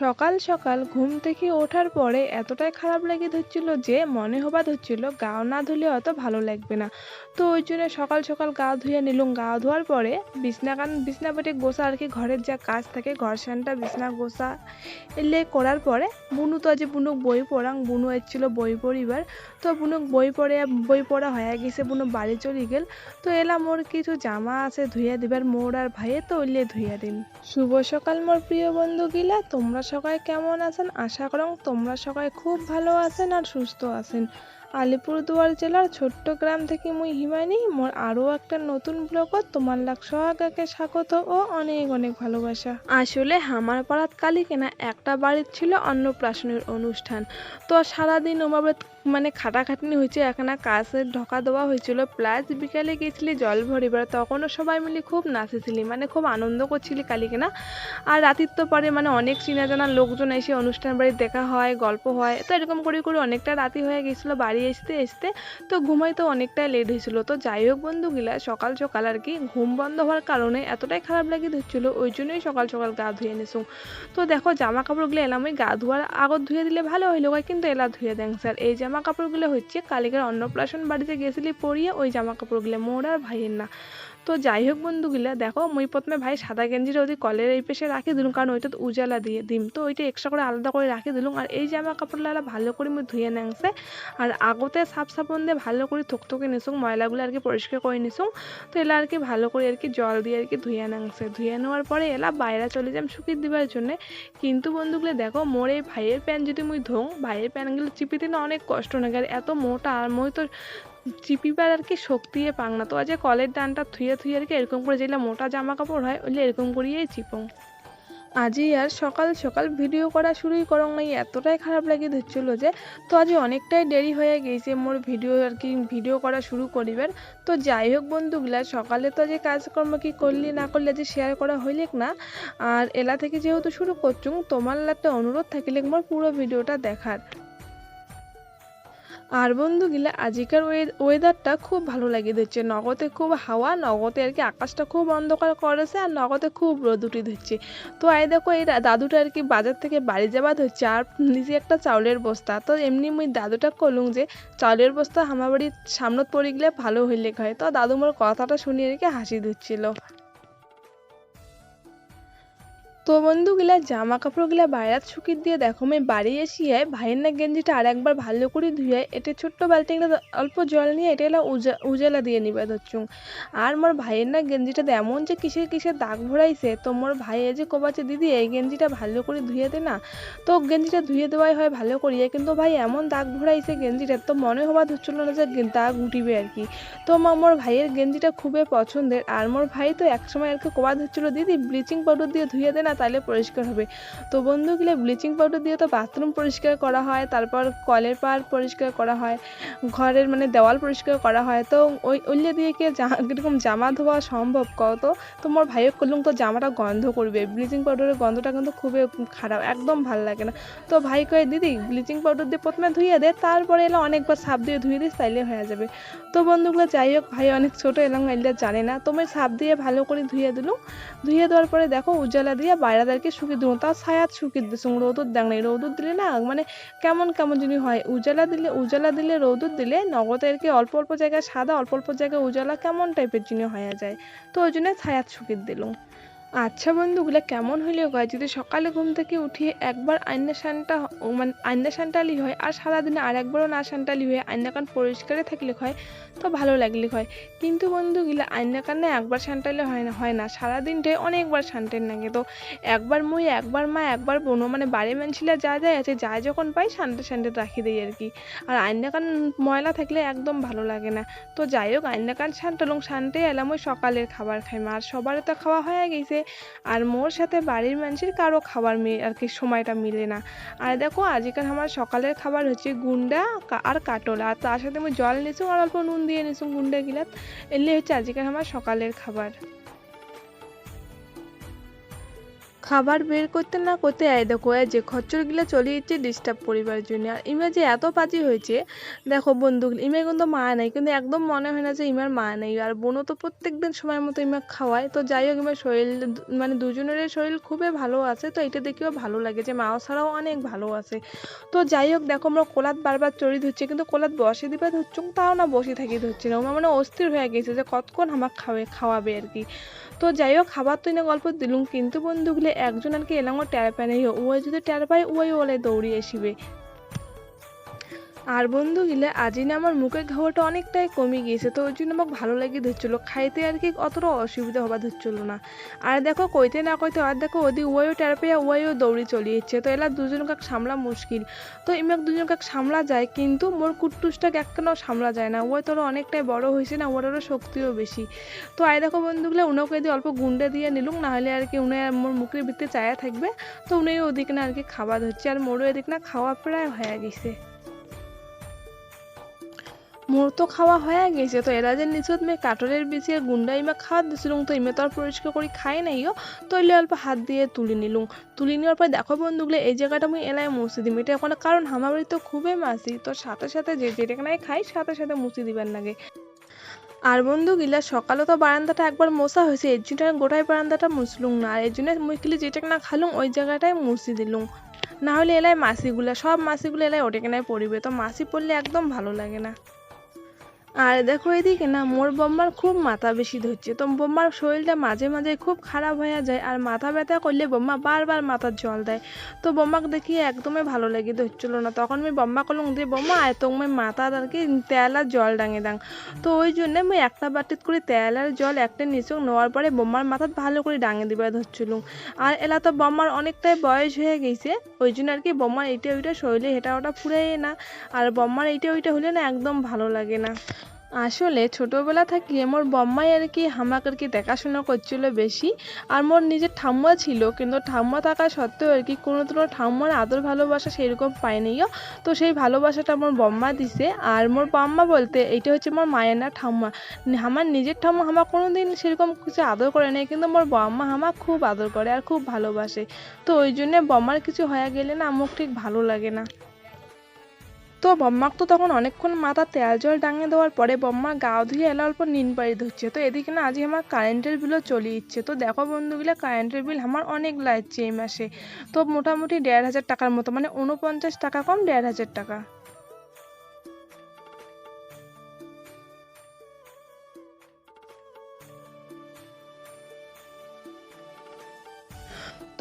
সকাল সকাল ঘুম থেকে ওঠার পরে এতটাই খারাপ লেগে ধরছিল যে মনে হবা ধরছিল গা না ধুলে অত ভালো লাগবে না। তো ওই জন্য সকাল সকাল গা ধুয়ে নিলুম। গা ধোয়ার পরে বিছনা কান, বিছনা পেটে গোসা আর কি ঘরের যা কাজ থাকে, ঘর সানটা, বিছনা গোসা এলে করার পরে বুনু তো আজ বুনুক বই পড়াং, বুনু এসেছিল বই পড়িবার। তো বুনুক বই পড়ে, বই পড়া হয়ে গেছে, বুনু বাড়ি চলে গেল। তো এলা মোর কিছু জামা আছে ধুইয়া দিবার, মোর আর ভাইয়ে তো ওইলে ধুইয়া দিন শুভ সকাল মোর প্রিয় বন্ধু গিলা তোমরা সবাই কেমন আছেন? আশা করং তোমরা সবাই খুব ভালো আছেন আর সুস্থ আছেন। আলিপুরদুয়ার জেলার ছোট্ট গ্রাম থেকে মুই হিমানি মোর আরও একটা নতুন ব্লগত তোমার লাগ সহাগাকে স্বাগত ও অনেক অনেক ভালোবাসা। আসলে হামার পাড়াত কালি কেনা একটা বাড়ির ছিল অন্নপ্রাশনের অনুষ্ঠান। তো সারাদিন ওভাবে মানে খাটাখাটনি হয়েছে এখানে কাছে ঢকা দেওয়া হয়েছিল। প্লাস বিকালে গেছিলি, জল ভরিবার, তখনও সবাই মিলে খুব নাচেছিলি মানে খুব আনন্দ করছিলি কালিকে না? আর রাতির তো পরে মানে অনেক চেনা জানা লোকজন এসে অনুষ্ঠান বাড়ি দেখা হয়, গল্প হয়। তো এরকম করে করে অনেকটা রাতি হয়ে গেছিল বাড়ি আসতে আসতে। তো ঘুমাইতে অনেকটাই লেট হয়েছিল। তো যাই হোক বন্ধুগুলা সকাল সকাল আর কি ঘুম বন্ধ হওয়ার কারণে এতটাই খারাপ লাগে ধরছিল ওই জন্যই সকাল সকাল গা ধুয়ে নিছো। তো দেখো জামা কাপড়গুলো এলাম ওই গা ধোয়ার আগত ধুয়ে দিলে ভালো হইল কিন্তু এলা ধুয়ে দেন, স্যার। এই জামা কাপড়গুলো হচ্ছে কালিকার অন্নপ্রাশন বাড়িতে গেছিলি পরিয়ে ওই জামা কাপড়গুলো মোর আর ভাইয়ের না। তো যাই হোক বন্ধুগুলা, দেখো মুই প্রথমে ভাই সাদা গেঞ্জিটা ওই কলের এই পেশে রাখি দিলুম, কারণ ওইটা উজালা দিয়ে দিম। তো ওইটা এক্সট্রা করে আলাদা করে রাখি দিলুম, আর এই জামা কাপড়গুলো ভালো করে মুই ধুয়ে নেংছে, আর আগতে সাফ সাবন দিয়ে ভালো করে থকথকে নিসুং ময়লাগুলো আর কি পরিষ্কার করে নিসুং তো এলা আর কি ভালো করে আর কি জল দিয়ে আর কি ধুয়ে নেংছে। ধুয়ে নেওয়ার পরে এলা বাইরে চলে যাম শুকিয়ে দিবার জন্যে। কিন্তু বন্ধুগুলো দেখো মোর এই ভাইয়ের প্যান্ট যদি মুই ধোং ভাইয়ের প্যান্টগুলো চিপিতে না অনেক কষ্ট লাগে আর এত মোটা, আর মই তো চিপিবার আর কি শক্তি পাং না। তো আজ কলের ডানটা থুয়ে থুয়ে আর কি এরকম করে যেগুলো মোটা জামা কাপড় হয়, ওইগুলো এরকম করিয়েই চিপং। আজই আর সকাল সকাল ভিডিও করা শুরুই করং নাই, এতটাই খারাপ লাগে ধরছিল যে, তো আজ অনেকটাই দেরি হয়ে গেছে মোর ভিডিও আর কি, ভিডিও করা শুরু করিবার। তো যাই হোক বন্ধুগুলা, সকালে তো যে কাজকর্ম কি করলি না করলে যে শেয়ার করা হইলেক না। আর এলা থেকে যেহেতু শুরু করছুং তোমার একটা অনুরোধ থাকিলে মোর পুরো ভিডিওটা দেখার। আর বন্ধুগুলা আজিকার ওয়েদারটা খুব ভালো লাগে দিচ্ছে নগদে খুব হাওয়া নগদে আর কি আকাশটা খুব অন্ধকার করেছে আর নগদে খুব রোদ উঠে দিচ্ছে। তো এই দেখো, এই দাদুটা আর কি বাজার থেকে বাড়ি যাবার হচ্ছে আর নিজে একটা চাউলের বস্তা। তো এমনি মুই দাদুটা কলুম যে, চাউলের বস্তা আমার বাড়ির সামনত পড়ে গেলে ভালো হইলে হয় তো দাদু মোর কথাটা শুনিয়ে আর কি হাসি দিচ্ছিল। তো বন্ধুগুলা জামা কাপড়গুলা বাইরাত শুকিয়ে দিয়ে দেখো, আমি বাড়ি এসিয়ে ভাইয়ের না গেঞ্জিটা আর একবার ভালো করে ধুয়ে এটা ছোট্ট বালতিটা অল্প জল নিয়ে এটা এলা উজা, উজালা দিয়ে নিবে ধরছুং আর মোর ভাইয়ের না গেঞ্জিটাতে এমন যে কিসের কিসের দাগ ভরাইছে, তো মোর ভাই যে কবাছে দিদি, এই গেঞ্জিটা ভালো করে ধুয়ে দে না। তো গেঞ্জিটা ধুয়ে দেওয়াই হয় ভালো করিয়ে, কিন্তু ভাই এমন দাগ ভরাইছে গেঞ্জিটা তো মনে হবা ধরছিল না যে দাগ উঠিবে আর কি। তো মোর ভাইয়ের গেঞ্জিটা খুবই পছন্দের, আর মোর ভাই তো একসময় আর কি কবা ধরছিল, দিদি, ব্লিচিং পাউডার দিয়ে ধুয়ে দে না। তাহলে পরিষ্কার হবে। তো বন্ধুগুলো ব্লিচিং পাউডার দিয়ে তো বাথরুম পরিষ্কার করা হয়, তারপর কলের পার পরিষ্কার করা হয়, ঘরের মানে দেওয়াল পরিষ্কার করা হয়। তো ওই ওইলে দিয়ে কি এরকম জামা ধোয়া সম্ভব কত তো? মোর ভাইও করলুম তো জামাটা গন্ধ করবে ব্লিচিং পাউডারের গন্ধটা কিন্তু খুবই খারাপ, একদম ভালো লাগে না। তো ভাই কয়ে, দিদি ব্লিচিং পাউডার দিয়ে প্রথমে ধুয়ে দে, তারপরে এলো অনেকবার সাপ দিয়ে ধুয়ে দিস, তাইলে হয়ে যাবে। তো বন্ধুগুলো যাই হোক, ভাই অনেক ছোটো এলাম, এগুলো জানে না। তো আমি সাপ দিয়ে ভালো করে ধুয়ে দিলুম। ধুয়ে দেওয়ার পরে দেখো, উজালা দিয়ে বাইরাদারকে শুকিয়ে দিলাম তাও ছায়াত শুকিয়ে দিছো রৌদুর দেখ নাই রৌদুর দিলে না মানে কেমন কেমন জিনিস হয়, উজালা দিলে উজালা দিলে রৌদুর দিলে নগদেরকে অল্প অল্প জায়গায় সাদা, অল্প অল্প জায়গায় উজালা কেমন টাইপের জিনিস হয়ে যায়, তো ওই জন্য ছায়াত শুকিয়ে দিলাম আচ্ছা বন্ধুগুলো কেমন হইলেও হয় যদি সকালে ঘুম থেকে উঠিয়ে একবার আয়না সানটা মানে আয়না সানটালি হয় আর সারাদিনে আর একবারও না সানটালি হয়ে আয়না কান পরিষ্কারে থাকলে হয়, তো ভালো লাগলে হয়। কিন্তু বন্ধুগুলা আয়না কান্না একবার সানটাইলে হয় না হয় না। সারাদিনটাই অনেকবার সানটেন লাগে। তো একবার মুই, একবার মা, একবার বোনো মানে বাড়ি মানছিলা যা যায় আছে, যা যখন পাই সানটে সানটে রাখি দিই আর কি। আর আয়না কান ময়লা থাকলে একদম ভালো লাগে না। তো যাই হোক আয়না কান সানটালং সানটে এলাম ওই সকালের খাবার খাই আর সবার তো খাওয়া হয়ে গেছে। আর মোর সাথে বাড়ির মানুষের কারও খাবার আর কি সময়টা মিলে না। আর দেখো আজকাল আমার সকালের খাবার হচ্ছে গুন্ডা আর কাটল। আর তার সাথে আমি জল নিছুং আর অল্প নুন দিয়ে নিছুং গুন্ডা গিলাত এলে হচ্ছে আজকাল আমার সকালের খাবার। খাবার বের করতে না করতে এই দেখো যে খচ্চরগুলো চলে যাচ্ছে ডিস্টার্ব পরিবার জন্য। আর ইমা যে এত পাজি হয়েছে, দেখো বন্ধুগুলো ইমে কিন্তু মা নেই, কিন্তু একদম মনে হয় না যে ইমার মা নেই। আর বোনও তো প্রত্যেক দিন সময় মতো ইমা খাওয়ায়, তো যাই হোক, ইমার শরীর মানে দুজনের শরীর খুবই ভালো আছে, তো এটা দেখেও ভালো লাগে যে মাও ছাড়াও অনেক ভালো আছে। তো যাই হোক, দেখো আমরা কোলাত বারবার চড়ি ধরছে, কিন্তু কোলাত বসে দিবে ধরছ, তাও না বসে থাকি ধরছে না। আমার মানে অস্থির হয়ে গেছে যে কতক্ষণ আমাকে খাওয়াবে খাওয়াবে আর কি। তো যাই হোক, খাবার তো না গল্প দিলুম, কিন্তু বন্ধুগুলো একজন আর কি এলাম টের পায় না ওই যদি টের পায়, ওই ওলে দৌড়িয়ে আসিবে। আর বন্ধুগুলো আজি না আমার মুখের ঘাওয়াটা অনেকটাই কমে গিয়েছে, তো ওই জন্য আমাকে ভালো লাগে ধরছিল খাইতে আর কি অতটা অসুবিধা হবা ধরছিল না। আর দেখো, কইতে না কইতে, আর দেখো, ওদি ওইও টের পেয়ে ওইও দৌড়ি চলে যাচ্ছে তো এলা দুজনকে সামলা মুশকিল। তো ইমাক দুজনকে সামলা যায়, কিন্তু মোর কুট্টুসটাকে একখানেও সামলা যায় না। ওই তোর অনেকটাই বড় হয়েছে না, ওর শক্তিও বেশি। তো আয় দেখো বন্ধুগুলো উনাকে দিয়ে অল্প গুন্ডে দিয়ে নিলুম, নাহলে আর কি উনি মোর মুখের ভিতরে চায়া থাকবে, তো উনি ওদিকে না আর কি খাওয়া ধরছে, আর মোরও এদিক না খাওয়া প্রায় হয়ে গেছে। মোর তো খাওয়া হয়ে গেছে। তো এরা যে নিচত মেয়ে কাঠরের বিচিয়ে গুন্ডা ইমা খাওয়া দিছিলুম, তো ইমে তো আর পরিষ্কার করে খাই নাইও তো এলে অল্প হাত দিয়ে তুলে নিলুম। তুলে নেওয়ার পর দেখো বন্ধুগুলো, এই জায়গাটা আমি এলাই মুছে দিম। এটা ওখানে কারণ আমার বাড়ি তো খুবই মাসি তো সাথে সাথে যে যেটা নাই খাই, সাথে সাথে মুছে দিবার লাগে আর বন্ধু গিলা সকালে তো বারান্দাটা একবার মোছা হয়েছে, এর জন্য গোটাই বারান্দাটা মুছলুম না। আর এর জন্য মুই খালি যেটা না খালুম, ওই জায়গাটায় মুছে দিলুম। না হলে এলাই মাসিগুলা সব মাসিগুলো এলাই ওটে কেনায় পড়িবে। তো মাসি পড়লে একদম ভালো লাগে না। আর দেখো এদিকে না, মোর বম্মার খুব মাথা বেশি ধরছে। তো বম্মার শরীরটা মাঝে মাঝে খুব খারাপ হয়ে যায় আর মাথা ব্যথা করলে বম্মা বারবার মাথার জল দেয়। তো বম্মাকে দেখি একদমই ভালো লেগে ধরছিল না। তখন আমি বম্মা করলাম যে বম্মা, আয় তো আমি মাথা আর কি তেল আর জল ডাঙে দাং। তো ওই জন্য আমি একটা বাটিত করে তেল আর জল একটা নিচক নেওয়ার পরে বম্মার মাথাত ভালো করে ডাঙে দিবার ধরছিলুম আর এলা তো বম্মার অনেকটাই বয়স হয়ে গেছে, ওই জন্য আর কি বম্মার এইটা ওইটা শরীরে হেটা ওটা ফুরাই না। আর বম্মার এইটা ওইটা হলে না একদম ভালো লাগে না। আসলে ছোটবেলা থেকে মোর বম্মাই আর কি হামাক আর কি দেখাশোনা করছিল বেশি, আর মোর নিজের ঠাম্মা ছিল, কিন্তু ঠাম্মা থাকা সত্ত্বেও আর কি কোনো দিনও ঠাম্মার আদর ভালোবাসা সেরকম পাইনিও তো সেই ভালোবাসাটা মোর বম্মা দিছে, আর মোর বম্মা বলতে এইটা হচ্ছে মোর মায়ের না ঠাম্মা। আমার নিজের ঠাম্মা হামা কোনো দিন সেরকম কিছু আদর করে নাই, কিন্তু মোর বম্মা হামা খুব আদর করে আর খুব ভালোবাসে। তো ওই জন্যে বম্মার কিছু হয়ে গেলে না আমার ঠিক ভালো লাগে না। তো বম্মাক তো তখন অনেকক্ষণ মাথা তেল জল ডাঙিয়ে দেওয়ার পরে বম্মা গা ধুয়ে এলা অল্প নিন বাড়ি ধরছে। তো এদিকে না আজকে আমার কারেন্টের বিলও চলে ইচ্ছে তো দেখো বন্ধুগুলো কারেন্টের বিল আমার অনেক লাগছে এই মাসে। তো মোটামুটি দেড় হাজার টাকার মতো মানে উনপঞ্চাশ টাকা কম দেড় হাজার টাকা।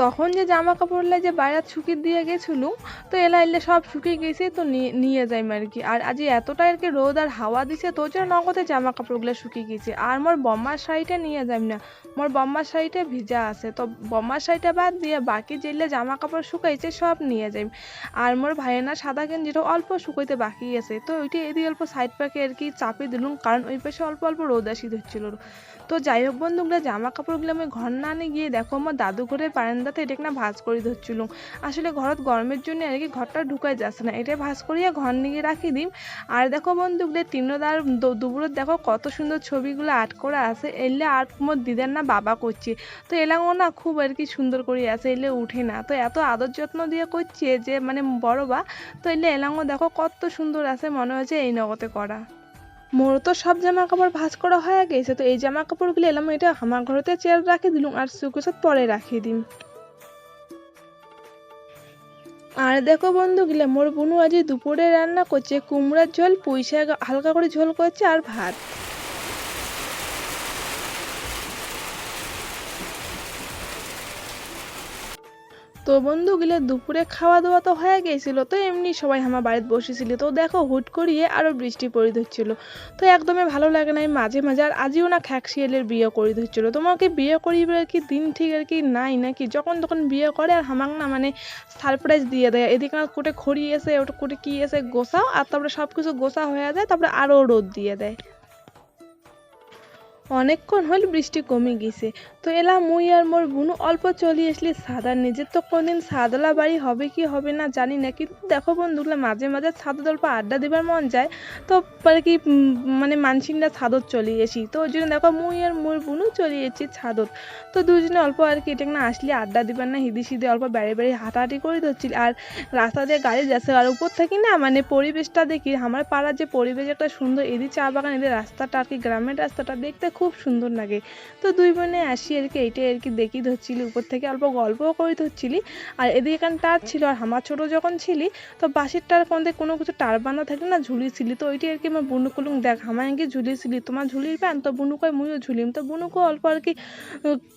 তখন যে জামা কাপড়গুলো যে বাইরে শুকিয়ে দিয়ে গেছিল, তো এলা এলে সব শুকিয়ে গেছে, তো নিয়ে নিয়ে যাই আর কি। আর আজ এতটা আর কি রোদ আর হাওয়া দিছে তো জন্য নগদে জামা কাপড়গুলো শুকিয়ে গেছে। আর মোর বম্মার শাড়িটা নিয়ে যাই না, মোর বম্মার শাড়িটা ভিজা আছে, তো বম্মার শাড়িটা বাদ দিয়ে বাকি যেগুলো জামা কাপড় শুকাইছে, সব নিয়ে যাই আর মোর ভাইয়ের সাদা গেঞ্জিটা অল্প শুকাইতে বাকি আছে, তো ওইটা এদিকে অল্প সাইড প্যাকে আর কি চাপিয়ে দিলুম, কারণ ওই পাশে অল্প অল্প রোদ আসি ধরছিল তো যাই হোক বন্ধুগুলো জামা কাপড়গুলো আমি ঘর না আনে গিয়ে দেখো আমার দাদু ঘরে ঘরের বারান্দাতে এটা না ভাজ করে ধরছিলুম। আসলে ঘরত গরমের জন্য আর কি ঘরটা ঢুকাই যাচ্ছে না। এটা ভাজ করিয়া ঘর নিয়ে রাখি দিম। আর দেখো বন্ধুগুলো তিনদার দুপুরের দেখো কত সুন্দর ছবিগুলো আর্ট করা আছে। এলে আর্ট মোর দিদার না বাবা করছে। তো এলাও না খুব আর কি সুন্দর করে আছে, এলে উঠে না। তো এত আদর যত্ন দিয়ে করছে যে মানে বড় বা। তো এলে এলাঙ্গো দেখো কত সুন্দর আছে, মনে হচ্ছে এই নগতে করা। মোর তো সব জামা কাপড় ভাঁজ করা হয়ে গেছে। তো এই জামা কাপড়গুলো এলাম এটা আমার ঘরেতে চেয়ার রাখি দিলুম আর সুকুসাত পরে রাখি দিম। আর দেখো বন্ধুগুলো মোর বুনু আজ দুপুরে রান্না করছে, কুমড়ার ঝোল পুঁই শাক হালকা করে ঝোল করছে আর ভাত। তো বন্ধুগুলো দুপুরে খাওয়া দাওয়া তো হয়ে গেছিল, তো এমনি সবাই আমার বাড়িতে বসেছিল। তো দেখো হুট করিয়ে আরও বৃষ্টি পড়ে ধরছিল। তো একদমই ভালো লাগে না মাঝে মাঝে আর আজিও না খ্যাকশিয়ালের বিয়ে করে ধরছিল। তোমাকে বিয়ে করিবে আর কি দিন ঠিক আর কি নাই নাকি? যখন তখন বিয়ে করে আর হামাক না মানে সারপ্রাইজ দিয়ে দেয়। এদিকে না কোটে খড়ি এসে, ওটা কোটে কি এসে গোসাও আর তারপরে সব কিছু গোসা হয়ে যায়, তারপরে আরও রোদ দিয়ে দেয়। অনেকক্ষণ হল বৃষ্টি কমে গেছে। তো এলা মুই আর মোর বুনু অল্প চলে আসলি সাদার নিজের তো কোনদিন সাদলা বাড়ি হবে কি হবে না জানি না, কিন্তু দেখো বন্ধুগুলো মাঝে মাঝে ছাদত অল্প আড্ডা দেবার মন যায়, তো মানে কি মানে মানসিংরা ছাদত চলে এসি তো ওই জন্য দেখো মুই আর মোর বুনু চলে এসেছি ছাদত। তো দুজনে অল্প আর কি এটা না আসলে, আড্ডা দিবার না, হিদি সিদি অল্প বেড়ে বেড়ে হাঁটাহাঁটি করে ধরছিল। আর রাস্তা দিয়ে গাড়ি যাচ্ছে, আর উপর থাকি না মানে পরিবেশটা দেখি, আমার পাড়ার যে পরিবেশ একটা সুন্দর এদি চা বাগান এদের রাস্তাটা আর কি, গ্রামের রাস্তাটা দেখতে খুব সুন্দর লাগে। তো দুই বোনে আসি আর কি এইটাই আর কি দেখি ধরছিলি, উপর থেকে অল্প গল্পও করে ধরছিলি। আর এদিকে এখানে টার ছিল, আর আমার ছোটো যখন ছিলি, তো বাঁশের টার কোনতে কোনো কিছু টার বাঁধা থাকলে না ঝুলিছিলি তো ওইটাই আর কি আমার বুনু দেখ আমার কি ঝুলিছিলি তোমার ঝুলির প্যান তো বুনু কয়, মুইও ঝুলিম। তো বুনুকে অল্প আর কি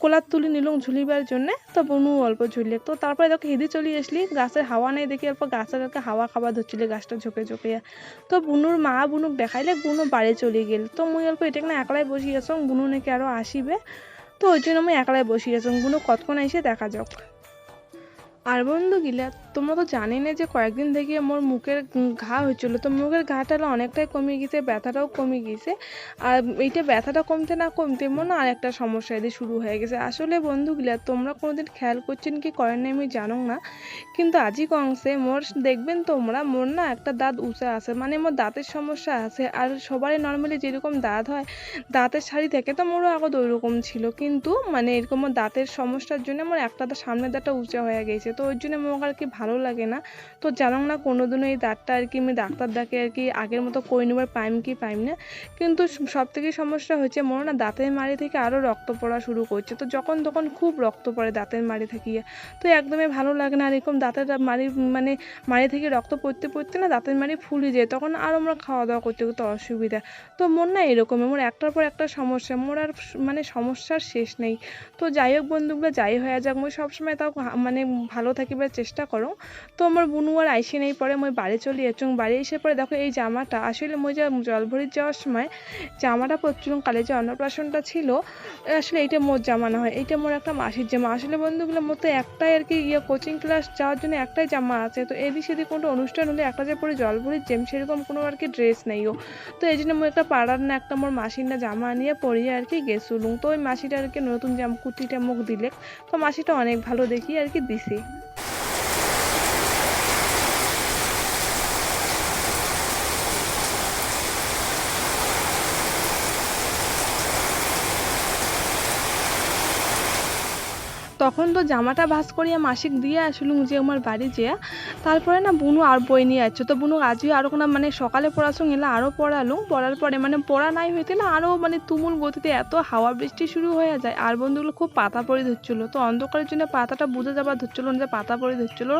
কোলার তুলি নিলুম ঝুলিবার জন্যে, তো বুনু অল্প ঝুলিয়ে। তো তারপরে দেখো হেদি চলে আসলি, গাছের হাওয়া নেই দেখি অল্প গাছের আর কি হাওয়া খাওয়া ধরছিলি, গাছটা ঝোঁকে ঝোঁকে তো বুনুর মা বুনুক দেখাইলে বুনু বাড়ি চলে গেল। তো মুই অল্প এটা না একলাই বসি আছো বুনু নাকি আরও আসিবে। তো ওই জন্য আমি একলাই বসি কথা কতক্ষণ এসে দেখা যাক। আর বন্ধু গিলা তোমরা তো জানি না যে কয়েকদিন থেকে মোর মুখের ঘা হয়েছিল। তো মুখের ঘাটা অনেকটাই কমে গেছে, ব্যথাটাও কমে গেছে। আর এইটা ব্যথাটা কমতে না কমতে মনে হয় আরেকটা সমস্যা এদের শুরু হয়ে গেছে। আসলে বন্ধুগুলা, তোমরা কোনোদিন খেয়াল করছেন কি করেন না আমি জানো না। কিন্তু আজি অংশে মোর দেখবেন তোমরা, মোর না একটা দাঁত উঁচা আছে মানে মোর দাঁতের সমস্যা আছে। আর সবারই নর্মালি যেরকম দাঁত হয়, দাঁতের শাড়ি থেকে তো মোরও আগত ওইরকম ছিল। কিন্তু মানে এরকম দাঁতের সমস্যার জন্য মোর একটা দাঁত সামনের দাঁতটা উঁচা হয়ে গেছে। তো ওই জন্য মোক আর কি ভালো লাগে না। তো জানো না কোনোদিনও এই দাঁতটা আর কি, আমি ডাক্তার ডাকে আর কি আগের মতো করে নেবার পাইম কি পাইম না। কিন্তু সব থেকে সমস্যা হচ্ছে মোর না দাঁতের মাড়ি থেকে আরও রক্ত পড়া শুরু করছে। তো যখন তখন খুব রক্ত পড়ে দাঁতের মাড়ি থেকে। তো একদমই ভালো লাগে না আর এরকম দাঁতের মাড়ি মানে মাড়ি থেকে রক্ত পড়তে পড়তে না দাঁতের মাড়ি ফুলে যায়। তখন আর আমরা খাওয়া দাওয়া করতে করতে অসুবিধা। তো মোর না এরকম মোর একটার পর একটা সমস্যা মোর আর মানে সমস্যার শেষ নেই। তো যাই হোক বন্ধুগুলো, যাই হয়ে যাক, মই সবসময় তাও মানে ভালো থাকিবার চেষ্টা করো। তো আমার বুনু আর আইসি নেই, পরে মই বাড়ি চলে এসেছি বাড়ি এসে পরে দেখো এই জামাটা, আসলে মই যা জলভরির যাওয়ার সময় জামাটা পরছিলাম কালে যে অন্নপ্রাশনটা ছিল, আসলে এইটা মোর জামা না হয়, এইটা মোর একটা মাসির জামা। আসলে বন্ধুগুলো মোর তো একটাই আর কি ইয়ে কোচিং ক্লাস যাওয়ার জন্য একটাই জামা আছে, তো এদিক সেদিক কোনো অনুষ্ঠান হলে একটা যে পরে জলভরির জেম সেরকম কোনো আর কি ড্রেস নেই ও তো এই জন্য মোর একটা পাড়ার না একটা মোর মাসির না জামা নিয়ে পরিয়ে আর কি গেছিলুম। তো ওই মাসিটা আর কি নতুন জামা কুর্তিটা মুখ দিলে, তো মাসিটা অনেক ভালো দেখি আর কি দিছে। তখন তো জামাটা ভাস করিয়া মাসিক দিয়ে আসলুম যে আমার বাড়ি যে তারপরে না বুনু আর বই নিয়ে যাচ্ছে তো বুনু আজই আরও কোনো মানে সকালে পড়াশোনা এলা আরও পড়ালুম। পড়ার পরে মানে পড়া নাই হইতে না আরও মানে তুমুল গতিতে এত হাওয়া বৃষ্টি শুরু হয়ে যায়। আর বন্ধুগুলো খুব পাতা পড়ে ধরছিল। তো অন্ধকারের জন্য পাতাটা বুঝে যাবার ধরছিল না যে পাতা পড়ে ধরছিল।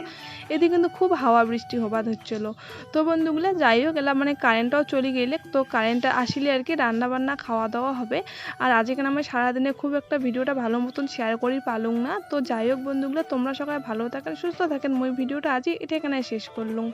এদিকে কিন্তু খুব হাওয়া বৃষ্টি হবা ধরছিল। তো বন্ধুগুলো যাই হোক, এলা মানে কারেন্টটাও চলে গেলে তো কারেন্টটা আসলে আর কি রান্না বান্না খাওয়া দাওয়া হবে। আর আজকে না আমি সারাদিনে খুব একটা ভিডিওটা ভালো মতন শেয়ার করি পালুম না। তো যাই হোক বন্ধুগুলো, তোমরা সবাই ভালো থাকেন, সুস্থ থাকেন। মই ভিডিওটা আজই এটা এখানে শেষ করলুম।